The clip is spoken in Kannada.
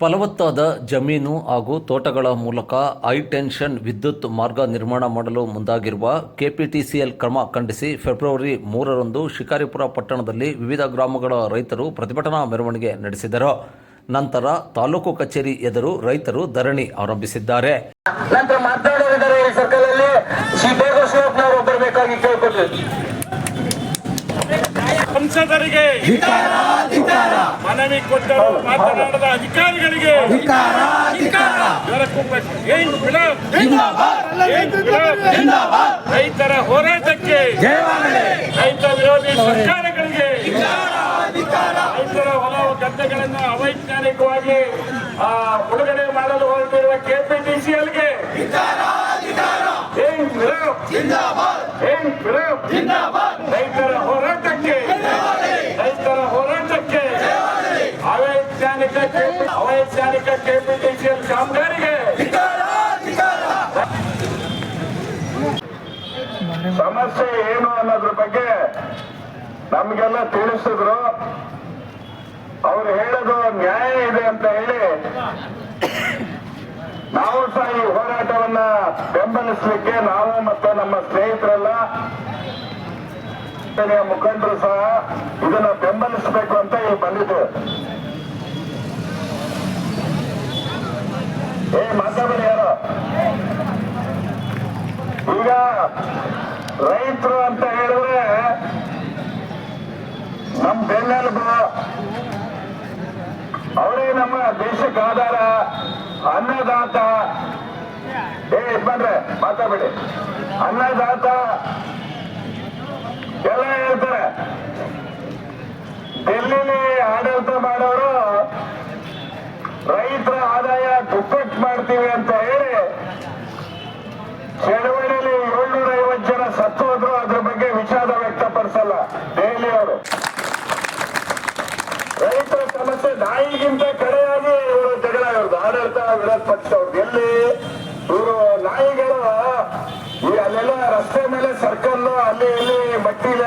ಫಲವತ್ತಾದ ಜಮೀನು ಹಾಗೂ ತೋಟಗಳ ಮೂಲಕ ಹೈಟೆನ್ಷನ್ ವಿದ್ಯುತ್ ಮಾರ್ಗ ನಿರ್ಮಾಣ ಮಾಡಲು ಮುಂದಾಗಿರುವ ಕೆಪಿಟಿಸಿಎಲ್ ಕ್ರಮ ಖಂಡಿಸಿ ಫೆಬ್ರವರಿ ಮೂರರಂದು ಶಿಕಾರಿಪುರ ಪಟ್ಟಣದಲ್ಲಿ ವಿವಿಧ ಗ್ರಾಮಗಳ ರೈತರು ಪ್ರತಿಭಟನಾ ಮೆರವಣಿಗೆ ನಡೆಸಿದರು. ನಂತರ ತಾಲೂಕು ಕಚೇರಿ ಎದುರು ರೈತರು ಧರಣಿ ಆರಂಭಿಸಿದ್ದಾರೆ. ನಂತರ ಸಂಸದರಿಗೆ ಮನವಿ ಕೊಟ್ಟರು ಮಾತನಾಡದ ಅಧಿಕಾರಿಗಳಿಗೆ? ರೈತರ ಹೋರಾಟಕ್ಕೆ ರೈತ ವಿರೋಧಿ ಸರ್ಕಾರಗಳಿಗೆ ರೈತರ ಹೊಲ ಗದ್ದೆಗಳನ್ನು ಅವೈಜ್ಞಾನಿಕವಾಗಿ ಬಿಡುಗಡೆ ಮಾಡಲು ಹೊರಟಿರುವ ಕೆಪಿಟಿಸಿಎಲ್ಗೆ? ರೈತರ ಹೋರಾಟಕ್ಕೆ ರೈತರ ಹೋರಾಟಕ್ಕೆ ಅವೈಜ್ಞಾನಿಕ KP ಕೆಪಿಟಿಸಿಎಲ್ ಕಾಮಗಾರಿಗೆ. ಸಮಸ್ಯೆ ಏನು ಅನ್ನೋದ್ರ ಬಗ್ಗೆ ನಮ್ಗೆಲ್ಲ ತಿಳಿಸಿದ್ರು. ಅವ್ರು ಹೇಳೋದು ನ್ಯಾಯ ಇದೆ ಅಂತ ಹೇಳಿ ನಾವು ಸಹ ಈ ಹೋರಾಟವನ್ನ ಬೆಂಬಲಿಸಲಿಕ್ಕೆ ನಾವು ಮತ್ತು ನಮ್ಮ ಸ್ನೇಹಿತರೆಲ್ಲ ಮುಖಂಡರು ಸಹ ಇದನ್ನ ಬೆಂಬಲಿಸಬೇಕು ಅಂತ ಇಲ್ಲಿ ಬಂದಿದ್ದೇವೆ ಏ, ಮಾತಾಡಬೇಡಿ ಯಾರು? ಈಗ ರೈತರು ಅಂತ ಹೇಳಿದ್ರೆ ನಮ್ಮ ಬೆನ್ನೆಲುಬು. ಅವರೇ ನಮ್ಮ ದೇಶಕ್ಕೆ ಆಧಾರ, ಅನ್ನದಾತ. ಏ ಬಂದ್ರೆ ಮಾತಾಡಬೇಡಿ. ಅನ್ನದಾತ ರಸ್ತೆ ಮೇಲೆ ಸರ್ಕಲ್ ಅಲ್ಲಿ ಇಲ್ಲಿ ಮಟ್ಟಿಲೆಲ್ಲ